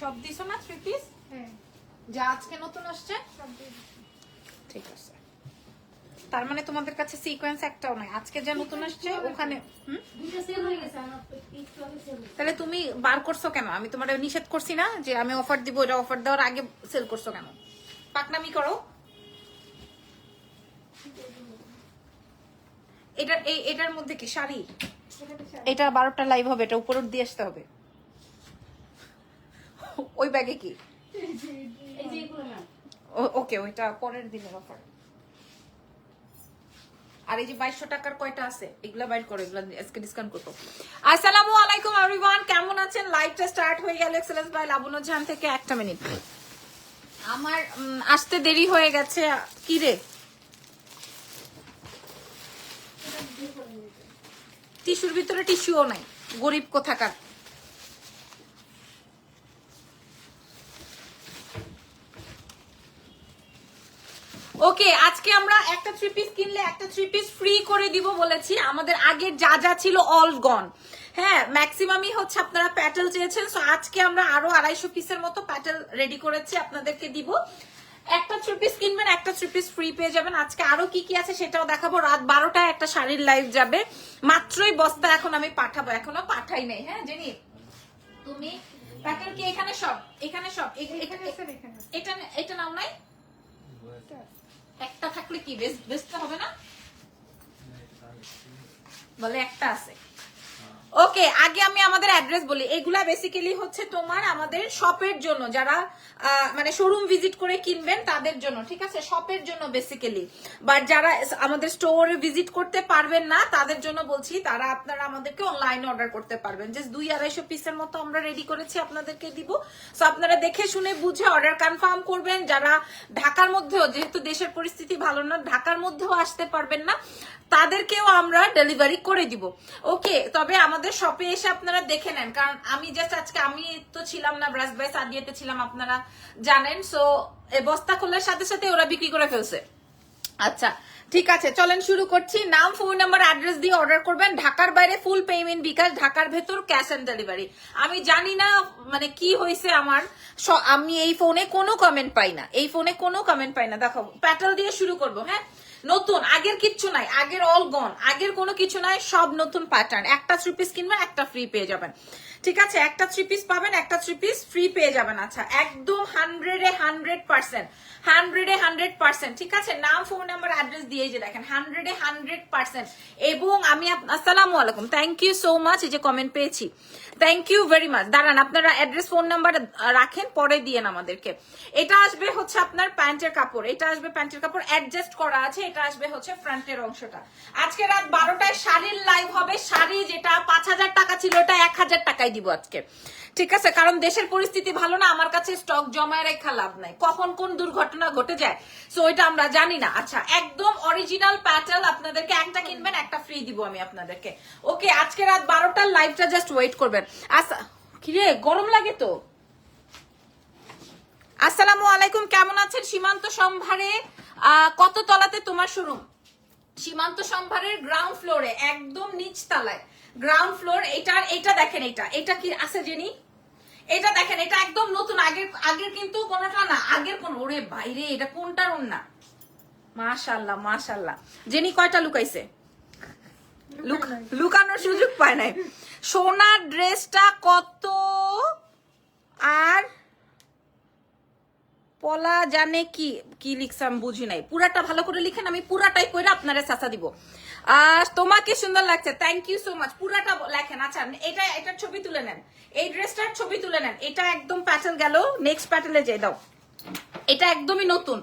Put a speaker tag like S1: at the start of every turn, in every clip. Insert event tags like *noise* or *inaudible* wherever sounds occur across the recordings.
S1: সব দিছো না থ্রি পিস
S2: হ্যাঁ।
S1: যা আজকে নতুন আসছে?
S2: সব
S1: ঠিক আছে। তার মানে তোমাদের কাছে সিকোয়েন্স একটাও নাই। আজকে যা নতুন আসছে ওখানে
S2: হয়ে
S1: তাহলে তুমি বার করছ কেন? আমি তোমার নিষেধ করছি না যে আমি অফার দিব এটা অফার দেওয়ার আগে সেল করছ কেন? পাকনামি করো। এটা এটার মধ্যে কি? শাড়ি?
S2: শাড়ি।
S1: এটা বারোটা লাইভ হবে এটা উপর দিয়ে আসতে হবে। ওই ব্যাগে কি? ওকে ওইটা পরের দিনের অফার আর এই যে বাইশশো টাকার কয়টা আছে? এগুলা বাইর করো এগুলা আজকে ডিসকাউন্ট করব। আসসালামু আলাইকুম এভরিওয়ান কেমন আছেন? লাইভটা স্টার্ট হয়ে গেল এক্সেলেন্স বাই লাবণ্য জান থেকে একটা মিনিট আমার আসতে দেরি হয়ে গেছে। কি রে? টিস্যুর ভিতরে টিস্যুও নাই গরিব কোথাকার? ওকে আজকে আমরা একটা থ্রি পিস কিনলে একটা থ্রি পিস ফ্রি করে দিব বলেছি। আমাদের আগের যা যা ছিল অল গন হ্যাঁ ম্যাক্সিমামই হচ্ছে আপনারা প্যাটেল চেয়েছেন সো আজকে আমরা আরও আড়াইশো পিসের মতো প্যাটেল রেডি করেছি আপনাদেরকে দিব। একটা থ্রি পিস কিনবেন একটা থ্রি পিস ফ্রি পেয়ে যাবেন। আজকে আরও কি কি আছে সেটাও দেখাবো। রাত বারোটায় একটা শাড়ির লাইভ যাবে। মাত্রই বস্তা এখন আমি পাঠাবো এখনও পাঠাই নাই। হ্যাঁ জেনি তুমি প্যাকেট কি এখানে সব? এখানে সব। এটা এটা নাও নাই? একটা থাকলে কি বেস্ট বেস্টটা হবে না? বলে একটা আছে। ওকে আগে আমি আমাদের অ্যাড্রেস বলি। এগুলা বেসিক্যালি হচ্ছে তোমার আমাদের শপের জন্য। যারা মানে শোরুম ভিজিট করে কিনবেন তাদের জন্য, ঠিক আছে? শপের জন্য বেসিক্যালি বাট যারা আমাদের স্টোরে ভিজিট করতে পারবেন না, তাদের জন্য বলছি, তারা আপনারা আমাদেরকে অনলাইনে অর্ডার করতে পারবেন। জাস্ট দুই আড়াইশো পিসের মতো আমরা রেডি করেছি, আপনাদেরকে দিব। সো আপনারা দেখে শুনে বুঝে অর্ডার কনফার্ম করবেন। যারা ঢাকার মধ্যেও, যেহেতু দেশের পরিস্থিতি ভালো না, ঢাকার মধ্যেও আসতে পারবেন না, তাদেরকেও আমরা ডেলিভারি করে দিব। ওকে তবে আমাদের শপে এসে আপনারা দেখে নেন। কারণ আমি জাস্ট আজকে, আমি তো ছিলাম না ব্রাস বাই সাদিয়াতে ছিলাম, আপনারা জানেন। সো এ বস্তা খোলার সাথে সাথে ওরা বিক্রি করে ফেলছে। আচ্ছা ঠিক আছে, চলেন শুরু করছি। নাম ফোন নাম্বার অ্যাড্রেস দিয়ে অর্ডার করবেন। ঢাকার বাইরে ফুল পেমেন্ট বিকাশ, ঢাকার ভেতর ক্যাশ অন ডেলিভারি আমি জানি না মানে কি হয়েছে আমার। আমি এই ফোনে কোনো কমেন্ট পাই না। এই ফোনে কোনো কমেন্ট পাই না। দেখো প্যাটেল দিয়ে শুরু করব হ্যাঁ? নতুন, আগের কিচ্ছু নাই, আগের অল গন আগের কোনো কিছু নাই, সব নতুন প্যাটার্ন একটা থ্রি পিস কিনবেন, একটা ফ্রি পেয়ে যাবেন। ঠিক আছে, একটা থ্রি পিস পাবেন, একটা থ্রি পিস ফ্রি পেয়ে যাবেন। আচ্ছা একদম হান্ড্রেডে হান্ড্রেড পার্সেন্ট হান্ড্রেডে হান্ড্রেড পার্সেন্ট ঠিক আছে? নাম ফোন নাম্বার অ্যাড্রেস দিয়ে যে দেখেন হান্ড্রেডে হান্ড্রেড পার্সেন্ট এবং আমি আসসালামু আলাইকুম। থ্যাংক ইউ সো মাচ এই যে কমেন্ট পেয়েছি। থ্যাংক ইউ ভেরি মাচ দাঁড়ান, আপনারা অ্যাড্রেস ফোন নাম্বার রাখেন, পরে দিয়েন আমাদেরকে। এটা আসবে হচ্ছে আপনার প্যান্টের কাপড়। এটা আসবে প্যান্টের কাপড় অ্যাডজাস্ট করা আছে, এটা আসবে হচ্ছে ফ্রন্টের অংশটা। আজকে রাত বারোটায় শাড়ির লাইভ হবে। শাড়ি যেটা পাঁচ হাজার টাকা ছিল, ওটা এক হাজার টাকায় দিব আজকে। ঠিক আছে, কারণ দেশের পরিস্থিতি ভালো না, আমার কাছে স্টক জমায় রেখা লাভ নাই। কখন কোন দুর্ঘটনা ঘটে যায় সো এটা আমরা জানি না। আচ্ছা একদম অরিজিনাল প্যাটেল আপনাদেরকে, একটা কিনবেন, একটা ফ্রি দিব আমি আপনাদেরকে। ওকে, আজকে রাত বারোটার লাইভটা জাস্ট ওয়েট করবেন। আচ্ছা কিরে, গরম লাগে তো। আসসালামু আলাইকুম, কেমন আছেন? সীমান্ত সম্ভারে কত তলাতে তোমার শোরুম? সীমান্ত সম্ভারের গ্রাউন্ড ফ্লোরে একদম নিচ তলায় গ্রাউন্ড ফ্লোর এটা এটা দেখেন এটা। এটা কি আছে, জেনি? এটা দেখেন, এটা একদম নতুন, আগের আগের কিন্তু কোনোটা না, আগের কোন। ওরে বাইরে, এটা কোনটার না মাশাল্লাহ মাশাল্লাহ জেনি কয়টা লুকাইছে? লুকানোর সুযোগ পায় নাই। সোনার ড্রেসটা কত? আর পলা জানে কি কি লিখছাম বুঝি নাই। পুরাটা ভালো করে লিখেন, আমি পুরাটাই কইরা আপনারে চাচা দিব। তোমাকে সুন্দর লাগছে। থ্যাংক ইউ সো মাচ পুরাটা লেখেন। আচ্ছা এটা, এটার ছবি তুলে নেন। এই ড্রেসটার ছবি তুলে নেন। এটা একদম প্যাটেল গেল। নেক্সট প্যাটেলে যে দাও। এটা একদমই নতুন।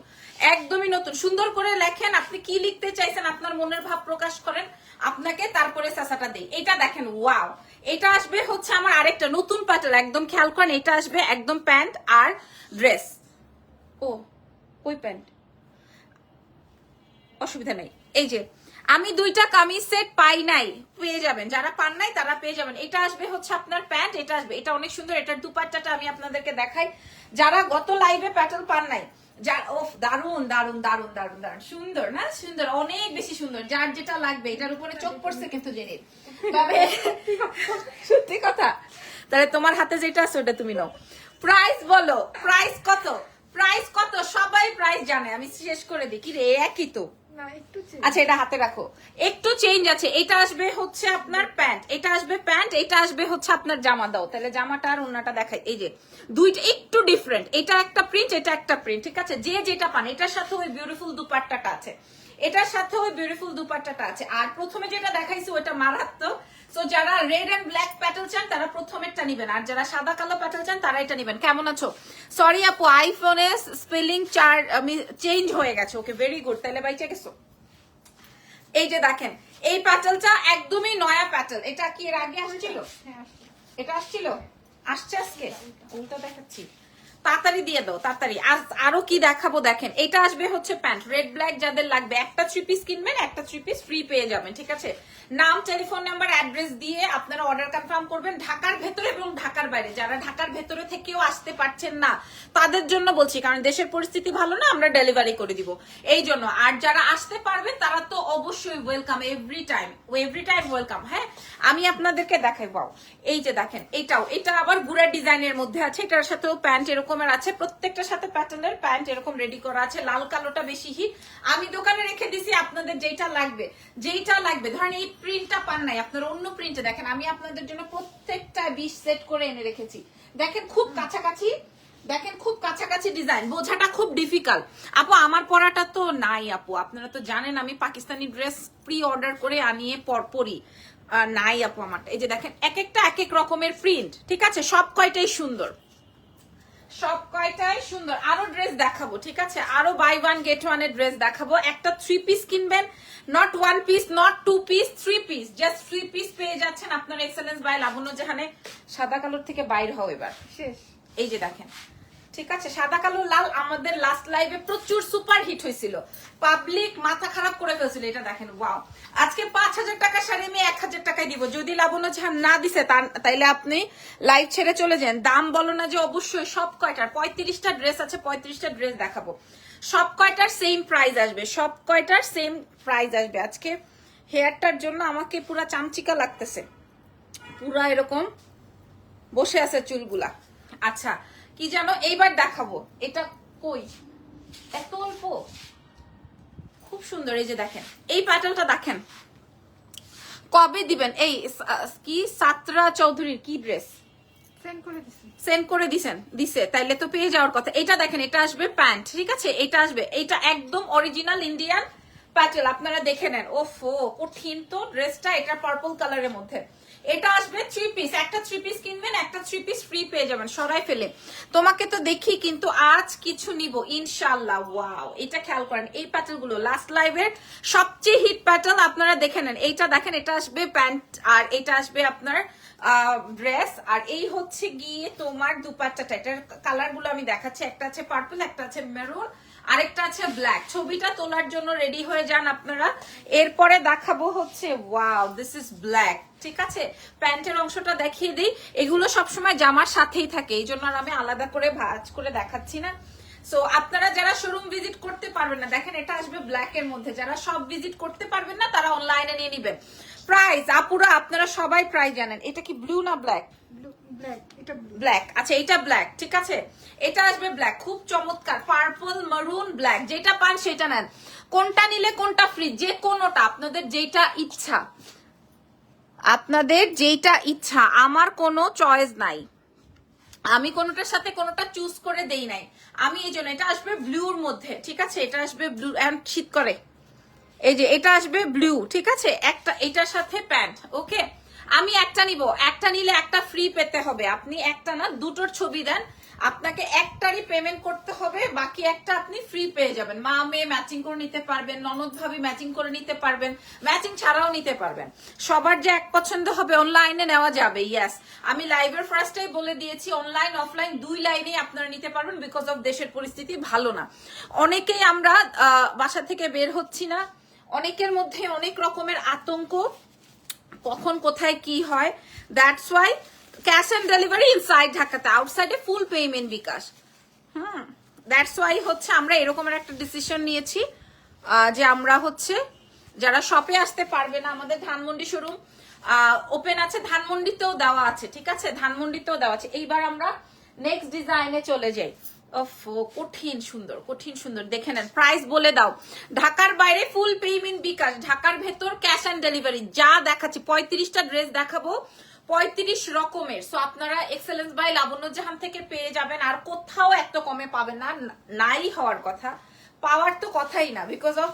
S1: একদমই নতুন। সুন্দর করে লেখেন। আপনি কি লিখতে চাইছেন আপনার মনের ভাব প্রকাশ করেন। আপনাকে তারপরে চাচাটা দেই। এটা দেখেন ওয়াও এটা আসবে হচ্ছে আমার আরেকটা নতুন প্যাটেল একদম খেয়াল করেন, এটা আসবে একদম প্যান্ট আর ড্রেস। ও, ওই প্যান্ট। অসুবিধা নেই। এই যে আমি দুইটা কামিজ সেট পাই নাই, পেয়ে যাবেন। যারা পান নাই, তারা পেয়ে যাবেন। এটা আসবে হচ্ছে আপনার প্যান্ট, এটা আসবে। এটা অনেক সুন্দর, এটার দুপাট্টাটা আমি আপনাদেরকে দেখাই। যারা গত লাইভে প্যাটেল পান নাই যার দারুণ দারুণ দারুণ দারুণ দারুণ সুন্দর, না? সুন্দর, অনেক বেশি সুন্দর। যার যেটা লাগবে, এটার উপরে চোখ পড়ছে কিন্তু সত্যি কথা, তাহলে তোমার হাতে যেটা ওটা তুমি নাও। বলো কত? কত? সবাই প্রাইস জানে, আমি শেষ করে দিই। কি রে, একই তো। আচ্ছা এটা হাতে রাখো। একটু চেঞ্জ আছে। এটা আসবে হচ্ছে আপনার প্যান্ট। এটা আসবে প্যান্ট, এটা আসবে হচ্ছে আপনার জামা দাও। তাহলে জামাটা আর অন্যটা দেখাই। এই যে, দুইটা একটু ডিফারেন্ট এটা একটা প্রিন্ট এটা একটা প্রিন্ট ঠিক আছে? যে যেটা পান, এটার সাথে ওই বিউটিফুল দুপাট্টাটা আছে। এটার সাথে ওই বিউটিফুল দুপাট্টাটা আছে। আর প্রথমে যেটা দেখাইছি ওটা মারাত্মক। সো যারা রেড এন্ড ব্ল্যাক প্যাটেল চান তারা প্রথমেরটা নিবেন। আর যারা সাদা কালো প্যাটেল চান তারা এটা নিবেন। কেমন আছো? সরি আপু আইফোনে স্পেলিং চার চেঞ্জ হয়ে গেছে। ওকে ভেরি গুড তাহলে বাইচে গেছো? এই যে দেখেন এই প্যাটেলটা একদমই নয়া প্যাটেল এটা কি এর আগে আসছিল?
S2: হ্যাঁ
S1: এটা আসছিল? আসছে আজকে? উল্টা দেখাচ্ছি। তাড়াতাড়ি দিয়ে দাও, তাড়াতাড়ি। আজ আরও কি দেখাবো দেখেন, এটা আসবে হচ্ছে প্যান্ট রেড ব্ল্যাক যাদের লাগবে। একটা থ্রি পিস কিনবেন, একটা থ্রি পিস ফ্রি পেয়ে যাবেন, ঠিক আছে? নাম টেলিফোন নাম্বার অ্যাড্রেস দিয়ে আপনারা অর্ডার কনফার্ম করবেন ঢাকার ভেতরে এবং ঢাকার বাইরে। যারা ঢাকার ভেতরে থেকেও আসতে পারছেন না, তাদের জন্য বলছি, কারণ দেশের পরিস্থিতি ভালো না, আমরা ডেলিভারি করে দিব। এই জন্য, আর যারা আসতে পারবেন তারা তো অবশ্যই welcome every time every time welcome হ্যাঁ? আমি আপনাদেরকে দেখাই পাও এই যে দেখেন, এটাও, এটা আবার গুড়া ডিজাইনের মধ্যে আছে, এটার সাথেও প্যান্ট এরকমের আছে প্রত্যেকটার সাথে প্যাটার্নের প্যান্ট এরকম রেডি করা আছে, লাল কালোটা বেশি হিট আমি দোকানে রেখে দিছি, আপনাদের যেটা লাগবে, যেইটা লাগবে, ধরেন এই প্রিন্টটা পান নাই, আপনারা অন্য প্রিন্টে দেখেন, আমি আপনাদের জন্য প্রত্যেকটা বিশ সেট করে এনে রেখেছি। দেখেন খুব কাছাকাছি, দেখেন খুব কাছাকাছি ডিজাইন বোঝাটা খুব ডিফিকাল্ট আপু, আমার পরাটা তো নাই, আপু, আপনারা তো জানেন, আমি পাকিস্তানি ড্রেস প্রি অর্ডার করে আনিয়ে পর পরি নাই আপু আমারটা। এই যে দেখেন এক একটা এক এক রকমের প্রিন্ট ঠিক আছে? সব কয়টাই সুন্দর। সব কয়টাই সুন্দর। আরও ড্রেস দেখাবো ঠিক আছে? আরও বাই ওয়ান গেট ওয়ানের ড্রেস দেখাবো। একটা থ্রি পিস কিনবেন not one piece not two piece three piece just three piece পেয়ে যাচ্ছেন আপনার এক্সেলেন্স বাই লাবণ্য জাহানে। সাদা কালোর থেকে বাইর হও এবার।
S2: শেষ।
S1: এই যে দেখেন। ঠিক আছে, সাদা কালো লাল আমাদের লাস্ট লাইভে প্রচুর সুপার হিট হয়েছিল। পাবলিক মাথা খারাপ করে ফেলছিল, এটা দেখেন ওয়াও আজকে পাঁচ হাজার টাকা শাড়ি আমি এক হাজার টাকায় দিব। যদি লাবণ্য ঝান না দিছে তাইলে আপনি লাইভ ছেড়ে চলে যান। দাম বলো না যে অবশ্যই সব কয়টার পঁয়ত্রিশটা ড্রেস আছে, পঁয়ত্রিশটা ড্রেস দেখাবো। সব কয়টার সেম প্রাইস আসবে, সব কয়টার সেম প্রাইস আসবে। আজকে হেয়ারটার জন্য আমাকে পুরা চামচিকা লাগতেছে। পুরা এরকম বসে আছে চুলগুলা। আচ্ছা কি জানো? এইবার দেখাবো। এটা কই? এত অল্প। খুব সুন্দর এই যে দেখেন। এই প্যাটার্নটা দেখেন। কবে দিবেন? এই কি? সাতরা চৌধুরীর কি ড্রেস
S2: সেন্ড করে
S1: সেন্ড করে দিছেন? দিছে। তাইলে তো পেয়ে যাওয়ার কথা। এটা দেখেন এটা আসবে প্যান্ট ঠিক আছে? এটা আসবে। এটা একদম অরিজিনাল ইন্ডিয়ান প্যাটেল আপনারা দেখে নেন। ও ফো কঠিন তো। ড্রেসটা এটা পার্পল কালারের মধ্যে। এটা আসবে থ্রি পিস একটা থ্রি পিস কিনবেন, একটা থ্রি পিস ফ্রি পেয়ে যাবেন, সরাই ফেলে। তোমাকে তো দেখি কিন্তু আজ কিছু নিব ইনশাল্লাহ ওয়াও এটা খেয়াল করেন, এই প্যাটেলগুলো লাস্ট লাইভের সবচেয়ে হিট প্যাটার্ন আপনারা দেখে নেন। এইটা দেখেন, এটা আসবে প্যান্ট আর এটা আসবে আপনার ড্রেস আর এই হচ্ছে গিয়ে তোমার দুপাট্টাটা এটার কালারগুলো আমি দেখাচ্ছি, একটা আছে পার্পল একটা আছে মেরুন আরেকটা আছে ব্ল্যাক ছবিটা তোলার জন্য রেডি হয়ে যান আপনারা। এরপরে দেখাবো হচ্ছে ওয়াও দিস ইজ ব্ল্যাক ঠিক আছে? প্যান্টের অংশটা দেখিয়ে দিই। এগুলো সবসময় জামার সাথেই থাকে। এই জন্য আর আমি আলাদা করে ভাজ করে দেখাচ্ছি না। সো আপনারা যারা শোরুম ভিজিট করতে পারবেন না দেখেন এটা আসবে ব্ল্যাক এর মধ্যে। যারা সব ভিজিট করতে পারবেন না তারা অনলাইনে নিয়ে নিবেন। প্রাইস আপুরা আপনারা সবাই প্রাইস জানেন। এটা কি ব্লু না ব্ল্যাক
S2: ব্ল্যাক
S1: আচ্ছা এটা ব্ল্যাক ঠিক আছে? এটা আসবে ব্ল্যাক খুব চমৎকার। পার্পল মারুন ব্ল্যাক যেটা পান সেটা নেন। কোনটা নিলে কোনটা ফ্রি যে কোনোটা আপনাদের যেটা ইচ্ছা। আপনাদের যেটা ইচ্ছা, আমার কোনো চয়েস নাই। আমি কোনোটার সাথে কোনোটা চুজ করে দেই নাই। আমি এই জন্য, এটা আসবে ব্লুর মধ্যে, ঠিক আছে? এটা আসবে ব্লু এখন শীত করে। এই যে, এটা আসবে ব্লু ঠিক আছে? একটা, এটার সাথে প্যান্ট ওকে আমি একটা নিব। একটা নিলে একটা ফ্রি পেতে হবে। আপনি একটা না, দুটোর ছবি দেন আপনাকে একটারই পেমেন্ট করতে হবে, বাকি একটা আপনি ফ্রি পেয়ে যাবেন। মা, মেয়ে ম্যাচিং করে নিতে পারবেন, ননদ, ভাবি ম্যাচিং করে নিতে পারবেন ম্যাচিং ছাড়াও নিতে পারবেন। সবার যে এক পছন্দ হবে অনলাইনে নেওয়া যাবে ইয়াস আমি লাইভের ফার্স্টেই বলে দিয়েছি অনলাইন অফলাইন দুই লাইনে আপনারা নিতে পারবেন বিকজ অফ দেশের পরিস্থিতি ভালো না। অনেকেই আমরা বাসা থেকে বের হচ্ছি না। অনেকের মধ্যে অনেক রকমের আতঙ্ক, কখন কোথায় কি হয়। That's why cash on delivery inside ঢাকাতে, আউটসাইডে full payment bKash. Hmm that's why হচ্ছে আমরা এরকমের একটা ডিসিশন নিয়েছি যে আমরা হচ্ছে যারা শপে আসতে পারবে না, আমাদের ধানমন্ডি শোরুম ওপেন আছে, ধানমন্ডিতেও দেওয়া আছে, ঠিক আছে? ধানমন্ডিতেও দেওয়া আছে। এইবার আমরা নেক্সট ডিজাইনে চলে যাই। কঠিন সুন্দর কঠিন সুন্দর। দেখে নেন প্রাইস বলে দাও। ঢাকার বাইরে ফুল পেমেন্ট বিকাশ, ঢাকার ভেতর ক্যাশ অন ডেলিভারি যা দেখাচ্ছি, পঁয়ত্রিশটা ড্রেস দেখাবো পঁয়ত্রিশ রকমের। সো আপনারা এক্সেলেন্স বাই লাবণ্য জাহান থেকে পেয়ে যাবেন। আর কোথাও এত কমে পাবেন না। নাই হওয়ার কথা। পাওয়ার তো কথাই না। বিকজ অফ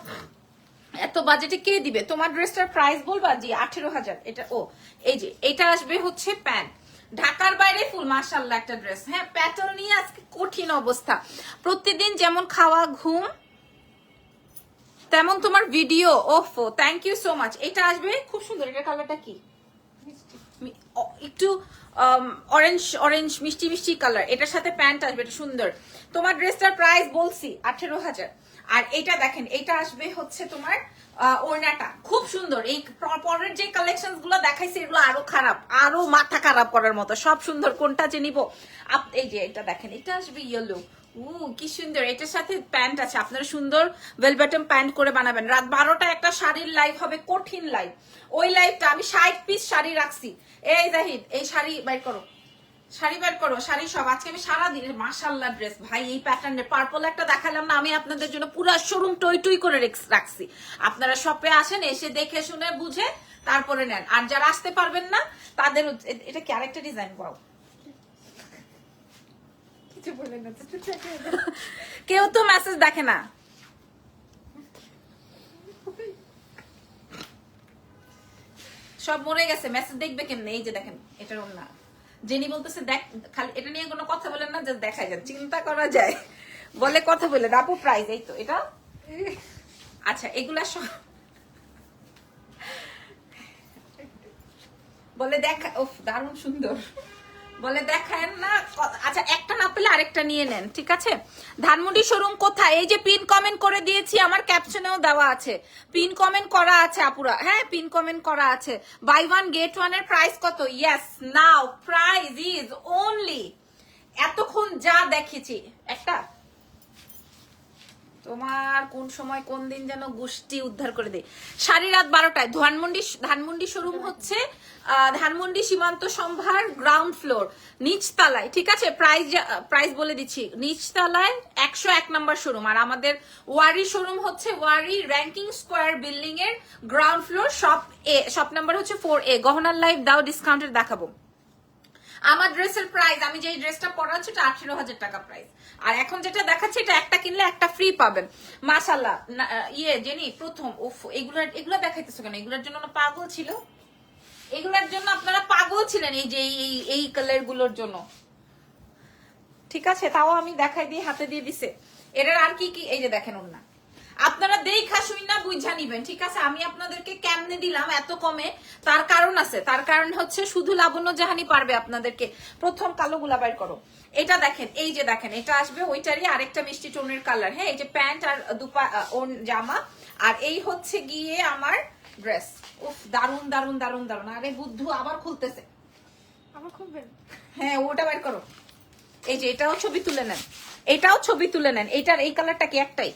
S1: এত বাজেটে কে দিবে? তোমার ড্রেসটার প্রাইস বলবা? জি, আঠেরো হাজার। এটা ও, এই যে, এটা আসবে হচ্ছে প্যান্ট। ঢাকার বাইরে ফুল মার্শাল্লাহ একটা ড্রেস হ্যাঁ প্যাটার্ন নিয়ে আজকে কঠিন অবস্থা। প্রতিদিন যেমন খাওয়া, ঘুম, তেমন তোমার ভিডিও ওফো থ্যাংক ইউ সো মাচ এটা আসবে খুব সুন্দর এটা কালারটা কি? একটু অরেঞ্জ অরেঞ্জ মিষ্টি মিষ্টি কালার এটার সাথে প্যান্ট আসবে, এটা সুন্দর। তোমার ড্রেসটার প্রাইস বলছি, আঠেরো হাজার। আর এটা দেখেন, এটা আসবে হচ্ছে তোমার ওড়নাটা। খুব সুন্দর। এই পরের যে কালেকশনগুলো দেখাইছে, এগুলো আরও খারাপ, আরও মাথা খারাপ করার মতো। সব সুন্দর, কোনটা যে নিবো? এই যে এটা দেখেন, এটা আসবে ইয়েলো উ কি সুন্দর। এটার সাথে প্যান্ট আছে। আপনারা সুন্দর ওয়েলবেটম প্যান্ট করে বানাবেন। রাত বারোটা একটা শাড়ির লাইভ হবে কঠিন লাইভ ওই লাইভটা আমি ষাট পিস শাড়ি রাখছি। এই জাহিদ, এই শাড়ি বাইর করো। শাড়ি বের করো, শাড়ি সব। আজকে আমি সারা দিন মাসাল্লাহ ড্রেস ভাই, এই প্যাটার্নের পার্পল একটা দেখালাম না, আমি আপনাদের জন্য পুরো শোরুম টই টই করে রাখছি। আপনারা শপে আসেন, এসে দেখে শুনে বুঝে তারপরে নেন। আর যারা আসতে পারবেন না, তাদের এটা কি আরেকটা ডিজাইন পাও
S2: কিছু বলে না তো চুপ থাকে
S1: কেউ তো মেসেজ দেখে না। সব মরে গেছে মেসেজ দেখবে কেমনে? এই যে দেখেন, এটার না জেনি বলতেছে, দেখ, খালি এটা নিয়ে কোনো কথা বলেন না যে দেখা যায় চিন্তা করা যায়। বলে কথা বলে আপু প্রাইস এই তো, এটা? আচ্ছা এগুলা সব বলে দেখা উফ দারুণ সুন্দর। বলে দেখেন না আচ্ছা একটা না পেলে আরেকটা নিয়ে নেন, ঠিক আছে? ধানমন্ডি শোরুম কোথায়? এই যে পিন কমেন্ট করে দিয়েছি, আমার ক্যাপশনেও দেওয়া আছে। পিন কমেন্ট করা আছে, আপুরা। হ্যাঁ পিন কমেন্ট করা আছে। বাই ওয়ান, গেট ওয়ানের প্রাইস কত? Yes now price is only এতক্ষণ যা দেখেছি। একটা তোমার কোন সময় কোন দিন যেন গোষ্ঠী উদ্ধার করে দেয়? সারি রাত বারোটায় ধানমন্ডি ধানমন্ডি শোরুম হচ্ছে ধানমন্ডি সীমান্ত সম্ভার গ্রাউন্ড ফ্লোর নিচতলায়, ঠিক আছে? প্রাইস প্রাইস বলে দিচ্ছি। নিচতলায় একশো এক নম্বর শোরুম। আর আমাদের ওয়ারি শোরুম হচ্ছে ওয়ারি র্যাঙ্কিং স্কোয়ার বিল্ডিং এর গ্রাউন্ড ফ্লোর শপ এ শপ নাম্বার হচ্ছে ফোর এ গহনার লাইফ দাও ডিসকাউন্টের দেখাবো। আমার ড্রেসের প্রাইস আমি যে ড্রেসটা পরাচ্ছি এটা আঠেরো হাজার টাকা প্রাইস আর এখন যেটা দেখাচ্ছি, এটা একটা কিনলে একটা ফ্রি পাবেন। মাসাল্লাহ ইয়ে জেনি, প্রথম, উফ এগুলার এগুলা দেখাইতেছো কেন? এগুলোর জন্য পাগল ছিল? এগুলোর জন্য আপনারা পাগল ছিলেন এই যে, এই- এই কালারগুলোর জন্য। ঠিক আছে, তাও আমি দেখাই দিয়ে, হাতে দিয়ে দিছে। এটার আর কি কি, এই যে দেখেন ওর আপনারা দেখা শুই না বুঝা নিবেন ঠিক আছে? আমি আপনাদেরকে কেমনে দিলাম এত কমে? তার কারণ আছে। তার কারণ হচ্ছে শুধু লাবণ্য জাহানি পারবে আপনাদেরকে। প্রথম কালো গুলা বাইর করো। এটা দেখেন এই যে দেখেন এটা আসবে ওইটারই আরেকটা মিষ্টি টোনের কালার। হ্যাঁ এই যে প্যান্ট আর দুপা ওর জামা। আর এই হচ্ছে গিয়ে আমার ড্রেস। উফ দারুণ দারুণ দারুণ দারুণ আরে বুদ্ধু আবার খুলতেছে।
S2: আমার খুলবেন
S1: হ্যাঁ ওটা বের করো। এই যে এটাও ছবি তুলে নেন। এটাও ছবি তুলে নেন। এইটার এই কালারটা কি একটাই?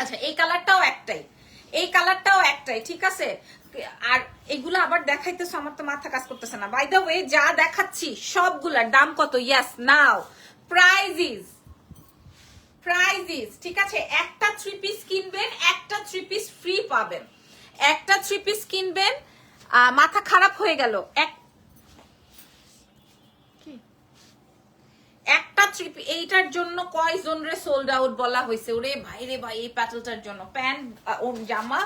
S1: আচ্ছা এই কালারটাও একটাই। এই কালারটাও একটাই, ঠিক আছে? আর এগুলো আবার দেখাইতেছো, আমার তো মাথা কাজ করতেছে না। বাই দ্য ওয়ে যা দেখাচ্ছি, সবগুলার দাম কত? Yes now price is price is ঠিক আছে? একটা থ্রি পিস কিনবেন, একটা থ্রি পিস ফ্রি পাবেন। একটা থ্রি পিস কিনবেন মাথা খারাপ হয়ে গেল। এক একটা ট্রিপ এইটার জন্য কয় কয়জন রে সোল্ড আউট বলা হয়েছে? ওরে ভাই রে ভাই, এই প্যাটেলটার জন্য। প্যান্ট ওর জামা,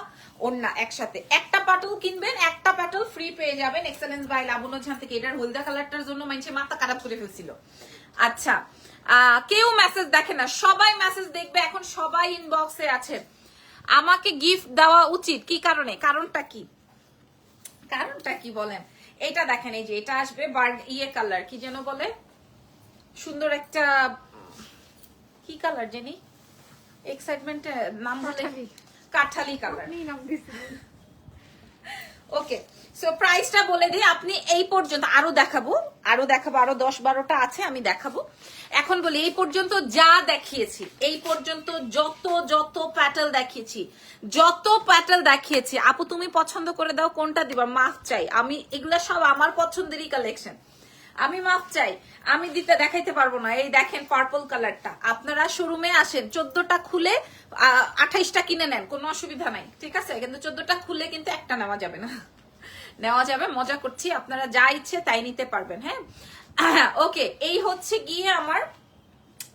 S1: ওর না, একসাথে। একটা প্যাটেল কিনবেন, একটা প্যাটেল ফ্রি পেয়ে যাবেন। এক্সেলেন্স বাই লাবণ্য ঝান থেকে এটার হলদা কালারটার জন্য মানুষের মাথা খারাপ করে ফেলছিল। আচ্ছা কেউ মেসেজ দেখে না। সবাই মেসেজ দেখবে, এখন সবাই ইনবক্সে আছে। আমাকে গিফট দেওয়া উচিত। কি কারণে? কারণটা কি? কারণটা কি বলেন? এটা দেখেন, এই যে এটা আসবে বার ইয়ে কালার কি যেন বলে? সুন্দর একটা কি কালার জেনি? এক্সাইটমেন্ট নাম বলে
S2: কাঠালি।
S1: কালার ওকে সো প্রাইসটা বলে দিই আপনি এই পর্যন্ত আরও দেখাবো আরও দেখাবো আরও দশ বারোটা আছে আমি দেখাবো। এখন বলি এই পর্যন্ত যা দেখিয়েছি এই পর্যন্ত যত যত প্যাটেল দেখিয়েছি যত প্যাটেল দেখিয়েছি আপু তুমি পছন্দ করে দাও কোনটা দিবা? মাফ চাই। আমি এগুলা সব আমার পছন্দেরই কালেকশন আমি মাফ চাই, আমি দিতে দেখাইতে পারব না। এই দেখেন পার্পল কালারটা আপনারা শোরুমে আসেন, চোদ্দটা খুলে আঠাইশটা কিনে নেন, কোনো অসুবিধা নাই, ঠিক আছে? কিন্তু চোদ্দটা খুলে কিন্তু একটা নেওয়া যাবে না। নেওয়া যাবে, মজা করছি, আপনারা যা ইচ্ছে তাই নিতে পারবেন হ্যাঁ? *clears throat* ওকে এই হচ্ছে গিয়ে আমার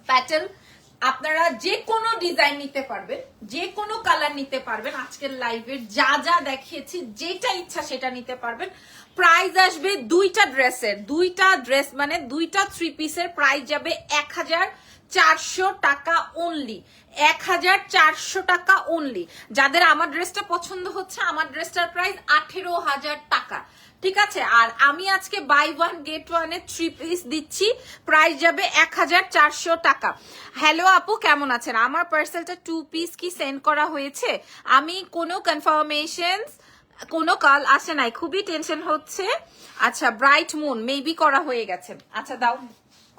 S1: প্যাটার্ন আপনারা যে কোনো ডিজাইন নিতে পারবেন যে কোনো কালার নিতে পারবেন। আজকের লাইভের যা যা দেখিয়েছি, যেটা ইচ্ছা সেটা নিতে পারবেন। প্রাইস আসবে দুইটা ড্রেসের। দুইটা ড্রেস মানে দুইটা থ্রি পিসের প্রাইস যাবে এক হাজার চারশো টাকা অনলি এক হাজার চারশো টাকা অনলি যাদের আমার ড্রেসটা পছন্দ হচ্ছে, আমার ড্রেসটার প্রাইস আঠেরো হাজার টাকা। ঠিক আছে? আর আমি আজকে বাই ওয়ান গেট ওয়ানে থ্রি পিস দিচ্ছি। প্রাইস যাবে এক হাজার চারশো টাকা। হ্যালো আপু, কেমন আছেন? আমার পার্সেলটা টু পিস কি সেন্ড করা হয়েছে? আমি কোনো কনফার্মেশন কোনো কাল আসে নাই, খুবই টেনশন হচ্ছে। আচ্ছা ব্রাইট মুন মেবি করা হয়ে গেছে। আচ্ছা দাও,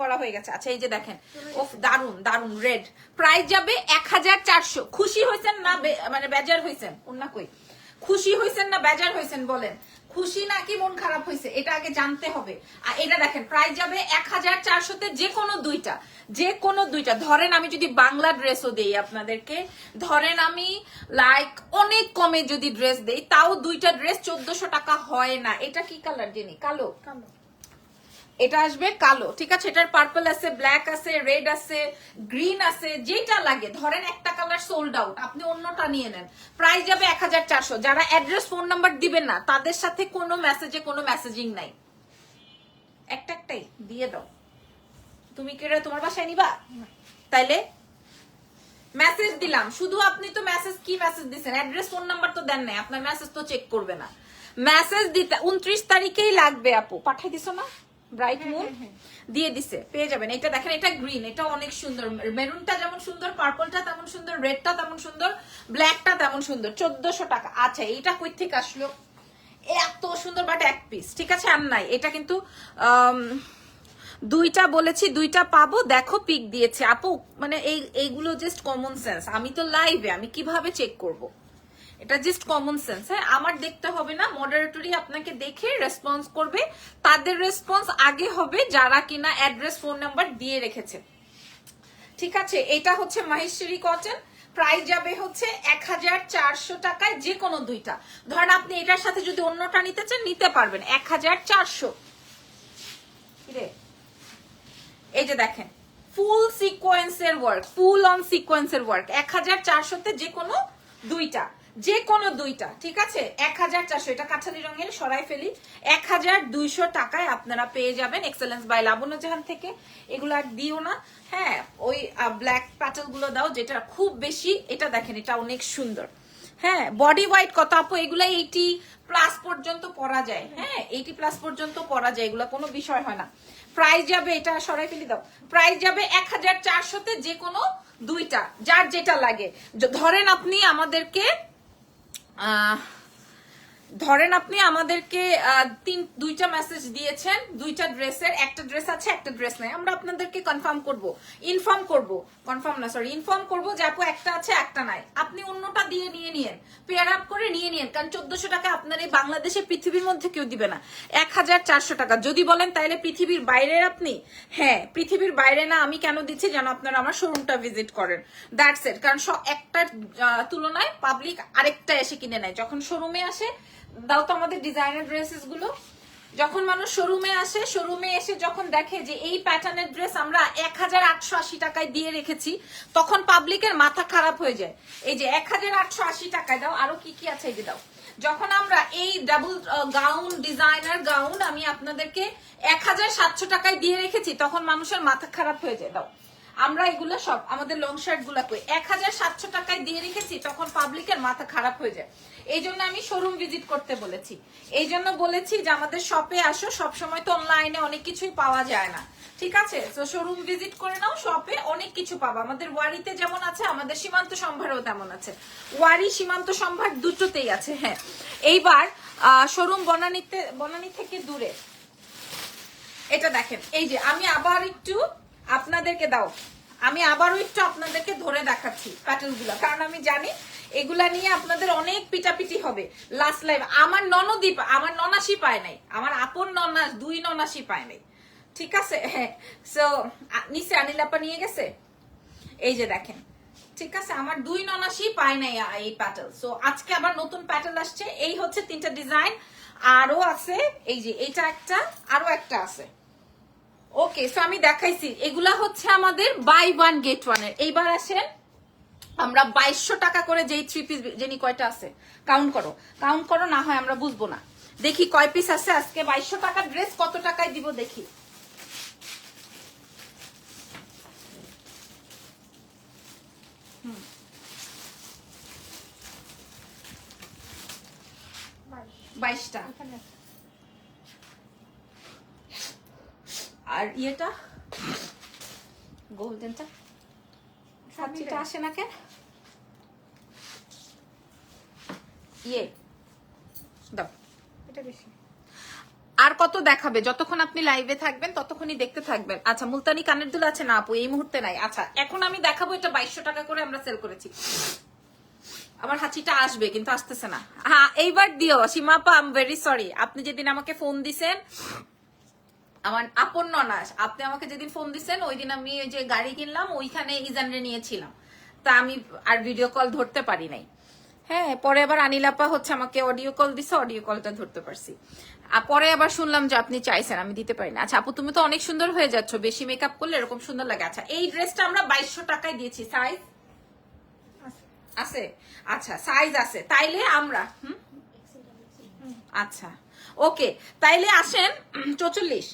S1: করা হয়ে গেছে। আচ্ছা এই যে দেখেন, ওফ দারুণ দারুণ রেড প্রাইস যাবে এক হাজার চারশো। খুশি হয়েছেন না মানে বেজার হয়েছেন অন্য কই? খুশি হয়েছেন না বেজার হয়েছেন বলেন? খুশি নাকি মন খারাপ হয়েছে, এটা আগে জানতে হবে। আর এটা দেখেন, প্রাইস যাবে এক হাজার চারশোতে যে কোনো দুইটা যে কোনো দুইটা। ধরেন আমি যদি বাংলা ড্রেসও দেই আপনাদেরকে, ধরেন আমি লাইক অনেক কমে যদি ড্রেস দেই, তাও দুইটা ড্রেস চোদ্দশো টাকা হয় না। এটা কি কালার জেনি? কালো?
S2: কালো।
S1: এটা আসবে কালো ঠিক আছে? এটার পার্পল আছে ব্ল্যাক আছে রেড আছে গ্রিন আছে যেটা লাগে। ধরেন একটা কালার সোল্ড আউট আপনি অন্যটা নিয়ে নেন। প্রাইস যাবে এক হাজার চারশো। যারা অ্যাড্রেস ফোন নাম্বার দিবেন না তাদের সাথে কোনো মেসেজে কোনো মেসেজিং নাই। একটা একটাই দিয়ে দাও। তুমি কেটে তোমার বাসায় নিবা? তাইলে? মেসেজ দিলাম। শুধু আপনি তো মেসেজ কি মেসেজ দিচ্ছেন অ্যাড্রেস ফোন নাম্বার তো দেন নাই আপনার মেসেজ তো চেক করবে না। মেসেজ দিতে উনত্রিশ তারিখেই লাগবে আপু। পাঠাই দিছো না? ব্রাইট মুন দিয়ে দিছে পেয়ে যাবেন। এটা দেখেন এটা গ্রিন এটা অনেক সুন্দর। মেরুনটা যেমন সুন্দর পার্পলটা তেমন সুন্দর রেডটা তেমন সুন্দর ব্ল্যাকটা তেমন সুন্দর। চোদ্দশো টাকা। আচ্ছা এইটা কই থেকে আসলো? এত সুন্দর বাট এক পিস ঠিক আছে? আর নাই। এটা কিন্তু দুইটা বলেছি দুইটা পাবো। দেখো পিক দিয়েছে। আপু মানে এই এইগুলো জাস্ট কমন সেন্স আমি তো লাইভে আমি কীভাবে চেক করব? এটা জাস্ট কমন সেন্স হ্যাঁ? আমার দেখতে হবে না মডারেটরি আপনাকে দেখে রেসপন্স করবে। তাদের রেসপন্স আগে হবে যারা কিনা অ্যাড্রেস ফোন নাম্বার দিয়ে রেখেছে। ঠিক আছে? এটা হচ্ছে মাহেশ্বরী কটন প্রাইস যাবে হচ্ছে এক হাজার চারশো টাকায় যে কোনো দুইটা। ধরেন আপনি এটার সাথে যদি অন্যটা নিতে চান, নিতে পারবেন। এক হাজার চারশো এই যে দেখেন ফুল সিকোয়েন্সের ওয়ার্ক ফুল অন সিকোয়েন্সের ওয়ার্ক এক হাজার চারশোতে যে কোনো দুইটা। যে কোনো দুইটা, ঠিক আছে? এক হাজার চারশো, এটা কাঠালি রঙের, সরাই ফেলি। এক হাজার দুইশো টাকায় আপনারা পেয়ে যাবেন এক্সেলেন্স বাই লাবণ্য জাহান থেকে। এগুলো আর দিও না। হ্যাঁ ওই ব্ল্যাক প্যাটেলগুলো দাও, যেটা খুব বেশি, এটা দেখেন, এটা অনেক সুন্দর। হ্যাঁ বডি হোয়াইট কত আপু? এগুলা এইটি প্লাস পর্যন্ত পরা যায়। হ্যাঁ এইটি প্লাস পর্যন্ত পরা যায়, এগুলো কোনো বিষয় হয় না। প্রাইস যাবে, এটা সরাই ফেলি দাও। প্রাইস যাবে এক হাজার চারশোতে যে কোনো দুইটা, যার যেটা লাগে। ধরেন আপনি আমাদেরকে 啊 ধরেন আপনি আমাদেরকে তিন, দুইটা মেসেজ দিয়েছেন, দুইটা ড্রেসের একটা ড্রেস আছে, একটা ড্রেস নাই। আমরা আপনাদেরকে কনফার্ম করব ইনফর্ম করব। কনফার্ম না সরি ইনফর্ম করব যে আপু একটা আছে, একটা নাই। আপনি অন্যটা দিয়ে নিয়ে নিয়েন পেয়ার আপ করে নিয়ে নিয়েন, কারণ চোদ্দশো টাকা আপনার এই বাংলাদেশে পৃথিবীর মধ্যে কেউ দিবে না। এক হাজার চারশো টাকা। যদি বলেন তাহলে পৃথিবীর বাইরে আপনি? হ্যাঁ পৃথিবীর বাইরে না, আমি কেন দিচ্ছি যেন আপনারা আমার শোরুমটা ভিজিট করেন। দ্যাটস এট কারণ একটার তুলনায় পাবলিক আরেকটা এসে কিনে নেয়। যখন শোরুমে আসে দাও তো আমাদের ডিজাইনার ড্রেসেসগুলো। যখন মানুষ শোরুমে আসে শোরুমে এসে যখন দেখে যে এই প্যাটার্নের ড্রেস আমরা এক হাজার আটশো আশি টাকায় দিয়ে রেখেছি, তখন পাবলিকের মাথা খারাপ হয়ে যায়। এই যে এক হাজার আটশো আশি টাকায় দাও, আরও কি কি আছে এই যে দাও। যখন আমরা এই ডাবল গাউন ডিজাইনার গাউন আমি আপনাদেরকে এক হাজার সাতশো টাকায় দিয়ে রেখেছি, তখন মানুষের মাথা খারাপ হয়ে যায়। দাও। আমরা এগুলো সব, আমাদের লং শার্টগুলা কই? এক হাজার সাতশো টাকায় দিয়ে রেখেছি, তখন পাবলিকের মাথা খারাপ হয়ে যায়। এই জন্য আমি শোরুম ভিজিট করতে বলেছি। এই জন্য বলেছি যে আমাদের শপে আসো সবসময় তো অনলাইনে অনেক কিছুই পাওয়া যায় না। ঠিক আছে? তো শোরুম ভিজিট করে নাও শপে অনেক কিছু পাবা। আমাদের ওয়ারিতে যেমন আছে, আমাদের সীমান্ত সম্ভারও তেমন আছে। ওয়ারি, সীমান্ত সম্ভার দুটোতেই আছে হ্যাঁ। এইবার শোরুম বনানীতে, বনানী থেকে দূরে। এটা দেখেন, এই যে আমি আবার একটু আপনাদেরকে দাও। আমি আবারও একটু আপনাদেরকে ধরে দেখাচ্ছি প্যাটেলগুলা কারণ আমি জানি এগুলা নিয়ে আপনাদের অনেক পিটাপিটি হবে। লাস্ট লাইভ আমার ননদই পা- আমার ননাসি পায় নাই। আমার আপন ননাস দুই ননাসি পায় নাই। ঠিক আছে? *laughs* হ্যাঁ সো নিচে আনিলাপা নিয়ে গেছে? এই যে দেখেন। ঠিক আছে? আমার দুই ননাসি পায় নাই এই প্যাটেল সো আজকে আবার নতুন প্যাটেল আসছে। এই হচ্ছে তিনটা ডিজাইন আরও আছে, এই যে এটা একটা আরও একটা আছে। ওকে সো আমি দেখাইছি। এগুলা হচ্ছে আমাদের বাই ওয়ান গেট ওয়ানের। এইবার আসেন, আমরা বাইশশো টাকা করে যেই থ্রি পিস জেনি কয়টা আছে কাউন্ট করো। কাউন্ট করো, না হয় আমরা বুঝব না। দেখি কয় পিস আছে, আজকে বাইশশো টাকার ড্রেস কত টাকায় দিব দেখি।
S2: বাইশ।
S1: বাইশটা
S2: এখানে আছে।
S1: আর ইয়েটা? গোল্ডেনটা
S2: সব
S1: সাতটা আসে না কেন ইয়ে। দাও।
S2: এটা বেশি।
S1: আর কত দেখাবে? যতক্ষণ আপনি লাইভে থাকবেন ততক্ষণই দেখতে থাকবেন। আচ্ছা মুলতানি কানের দুল আছে না আপু? এই মুহূর্তে নাই। আচ্ছা এখন আমি দেখাবো এটা বাইশশো টাকা করে আমরা সেল করেছি। আমার হাঁচিটা আসবে কিন্তু আসতেছে না। হ্যাঁ এইবার দিও। সীমাপা আম ভেরি সরি আপনি যেদিন আমাকে ফোন দিছেন আমার আপন ননাস, আপনি আমাকে যেদিন ফোন দিচ্ছেন ওই দিন আমি ওই যে গাড়ি কিনলাম, ওইখানে ইজানরে নিয়েছিলাম। তা আমি আর ভিডিও কল ধরতে পারি নাই। হ্যাঁ পরে আবার আনিলাপা হচ্ছে আমাকে অডিও কল দিছে অডিও কলটা ধরতে পারছি। পরে আবার শুনলাম যে আপনি চাইছেন, আমি দিতে পারি না। আচ্ছা আপু, তুমি তো অনেক সুন্দর হয়ে যাচ্ছ, বেশি মেকআপ করলে এরকম সুন্দর লাগে। আচ্ছা এই ড্রেসটা আমরা বাইশশো টাকায় দিয়েছি সাইজ
S2: আছে?
S1: আচ্ছা সাইজ আছে। তাইলে আমরা, হুম? আচ্ছা ওকে। তাইলে আসেন চৌচল্লিশ।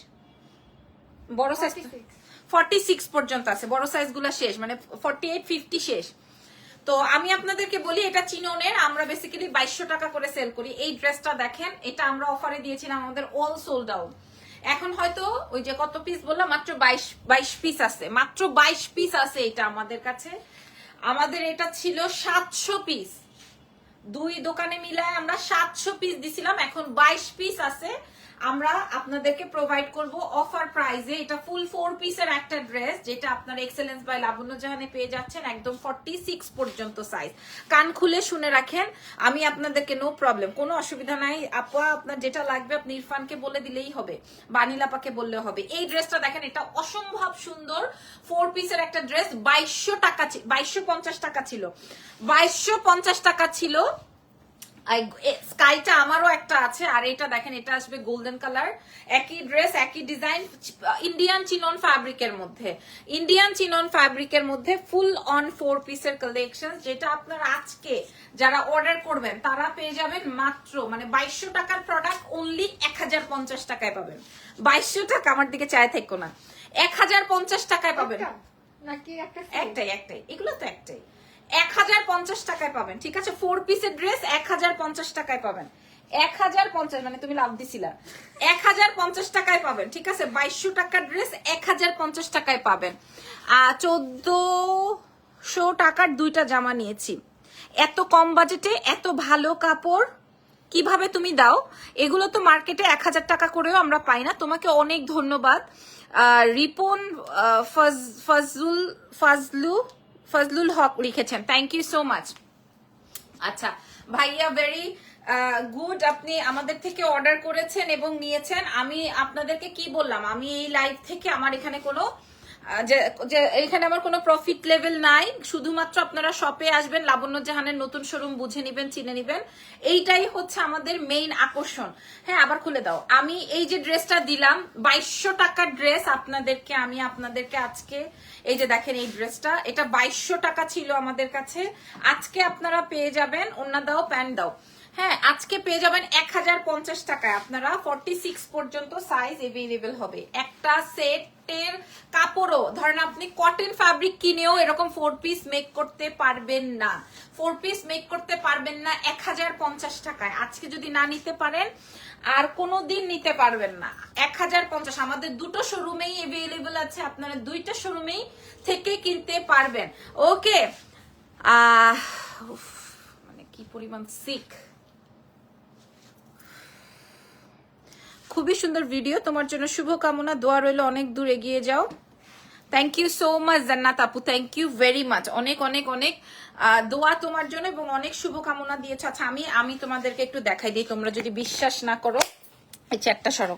S1: বড় সাইজ
S2: 46
S1: ফর্টি সিক্স পর্যন্ত আছে বড় সাইজগুলা শেষ মানে ফর্টি এইট ফিফটি শেষ। তো আমি আপনাদেরকে বলি এটা চিননের আমরা বেসিক্যালি বাইশশো টাকা করে সেল করি। এই ড্রেসটা দেখেন এটা আমরা অফারে দিয়েছিলাম আমাদের অল সোল্ড আউট এখন হয়তো ওই যে কত পিস বললাম মাত্র বাইশ বাইশ পিস আছে। মাত্র বাইশ পিস আছে এটা আমাদের কাছে। আমাদের এটা ছিল সাতশো পিস দুই দোকানে মিলায় আমরা সাতশো পিস দিছিলাম এখন বাইশ পিস আছে। আমরা আপনাদেরকে প্রোভাইড করব অফার প্রাইজে এটা ফুল ফোর পিসের একটা ড্রেস যেটা আপনার এক্সেলেন্স বাই লাবণ্য জাহানে পেয়ে যাচ্ছেন একদম ফর্টি সিক্স পর্যন্ত সাইজ কান খুলে শুনে রাখেন, আমি আপনাদেরকে নো প্রবলেম কোনো অসুবিধা নাই। আপা, আপনার যেটা লাগবে আপনি ইরফানকে বলে দিলেই হবে বানিলাপাকে বললে হবে। এই ড্রেসটা দেখেন, এটা অসম্ভব সুন্দর ফোর পিসের একটা ড্রেস বাইশশো টাকা বাইশশো পঞ্চাশ টাকা ছিল। বাইশশো পঞ্চাশ টাকা ছিল স্কাইটা আমারও একটা আছে আর এটা দেখেন এটা আসবে গোল্ডেন কালার একই ড্রেস একই ডিজাইন ইন্ডিয়ান চিনন ফ্যাব্রিকের মধ্যে। ইন্ডিয়ান চিনন ফ্যাব্রিকের মধ্যে ফুল অন ফোর পিসের কালেকশন যেটা আপনার আজকে যারা অর্ডার করবেন তারা পেয়ে যাবেন মাত্র মানে বাইশশো টাকার প্রোডাক্ট অনলি এক হাজার পঞ্চাশ টাকায় পাবেন। বাইশশো টাকা আমার দিকে চায় থেকো না। এক হাজার পঞ্চাশ টাকায় পাবেন।
S2: নাকি
S1: একটাই একটাই। এগুলো তো একটাই। এক হাজার পঞ্চাশ টাকায় পাবেন, ঠিক আছে? ফোর পিসের ড্রেস এক হাজার পঞ্চাশ টাকায় পাবেন। এক হাজার পঞ্চাশ মানে তুমি লাভ দিছিলা। এক হাজার পঞ্চাশ টাকায় পাবেন, ঠিক আছে? বাইশশো টাকার ড্রেস এক হাজার পঞ্চাশ টাকায় পাবেন। আহ চোদ্দশো টাকার দুইটা জামা নিয়েছি। এত কম বাজেটে এত ভালো কাপড়, কীভাবে তুমি দাও? এগুলো তো মার্কেটে এক হাজার টাকা করেও আমরা পাই না। তোমাকে অনেক ধন্যবাদ। রিপন ফজ- ফজলুল ফজলু ফজলুল হক লিখেছেন। থ্যাংক ইউ সো মাচ আচ্ছা ভাইয়া ভেরি গুড আপনি আমাদের থেকে অর্ডার করেছেন এবং নিয়েছেন। আমি আপনাদেরকে কি বললাম? আমি এই লাইভ থেকে আমার এখানে কোনো যে এখানে আমার কোনো প্রফিট লেভেল নাই। শুধুমাত্র আপনারা শপে আসবেন লাবণ্য জাহানের নতুন শোরুম বুঝে নিবেন, চিনে নিবেন। এইটাই হচ্ছে আমাদের মেইন আকর্ষণ। হ্যাঁ আবার খুলে দাও। আমি এই যে ড্রেসটা দিলাম, বাইশশো টাকার ড্রেস আপনাদেরকে, আমি আপনাদেরকে আজকে, এই যে দেখেন এই ড্রেসটা এটা বাইশশো টাকা ছিল আমাদের কাছে। আজকে আপনারা পেয়ে যাবেন অন্য দাও, প্যান্ট দাও। হ্যাঁ আজকে পেয়ে যাবেন এক হাজার পঞ্চাশ টাকায়। আপনারা ফর্টি সিক্স পর্যন্ত সাইজ এভেলেবেল হবে। একটা সেটের কাপড়ও, ধরেন আপনি কটন ফ্যাব্রিক কিনেও এরকম ফোর পিস মেক করতে পারবেন না। ফোর পিস মেক করতে পারবেন না এক হাজার পঞ্চাশ টাকায়। আজকে যদি না নিতে পারেন, আর কোনো দিন নিতে পারবেন না। এক হাজার পঞ্চাশ, আমাদের দুটো শোরুমেই এভেলেবেল আছে। আপনারা দুইটা শোরুমেই থেকে কিনতে পারবেন। ওকে মানে কি পরিমাণ সিক খুবই সুন্দর ভিডিও তোমার জন্য শুভকামনা, দোয়া রইল, অনেক দূর এগিয়ে যাও। থ্যাংক ইউ সো মাচ জান্নাত আপু থ্যাংক ইউ ভেরি মাচ অনেক অনেক অনেক দোয়া তোমার জন্য এবং অনেক শুভকামনা দিয়েছে। আচ্ছা আমি আমি তোমাদেরকে একটু দেখাই দিই, তোমরা যদি বিশ্বাস না করো, এই চারটা সরো।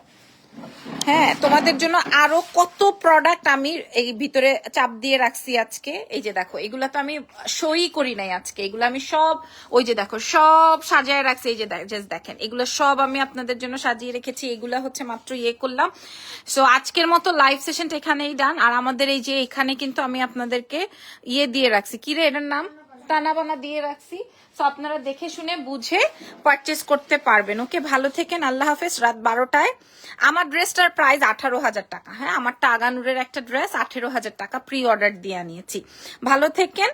S1: হ্যাঁ তোমাদের জন্য আরও কত প্রোডাক্ট আমি এই ভিতরে চাপ দিয়ে রাখছি আজকে? এই যে দেখো, এগুলা তো আমি সই করি নাই আজকে। এগুলো আমি সব, ওই যে দেখো, সব সাজায় রাখছি, এই যে just দেখেন, এগুলো সব আমি আপনাদের জন্য সাজিয়ে রেখেছি। এগুলো হচ্ছে মাত্র ইয়ে করলাম। সো আজকের মতো লাইভ সেশনটা এখানেই ডান আর আমাদের এই যে এখানে কিন্তু আমি আপনাদেরকে ইয়ে দিয়ে রাখছি। কি রে, এটার নাম? টানা বানা দিয়ে রাখছি। তো আপনারা দেখে শুনে বুঝে পারচেস করতে পারবেন। ওকে ভালো থেকেন, আল্লাহ হাফেজ। রাত বারোটায়। আমার ড্রেসটার প্রাইস আঠারো হাজার টাকা। হ্যাঁ আমার টাগানুরের একটা ড্রেস আঠেরো হাজার টাকা প্রি অর্ডার দিয়ে আনিয়েছি। ভালো থেকেন,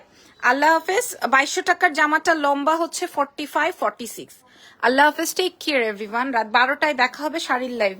S1: আল্লাহ হাফেজ। বাইশশো টাকার জামাটা লম্বা হচ্ছে ফর্টি ফাইভ ফর্টি সিক্স আল্লাহ হাফেজ টেক কেয়ার এভরিওয়ান রাত বারোটায় দেখা হবে শাড়ির লাইভ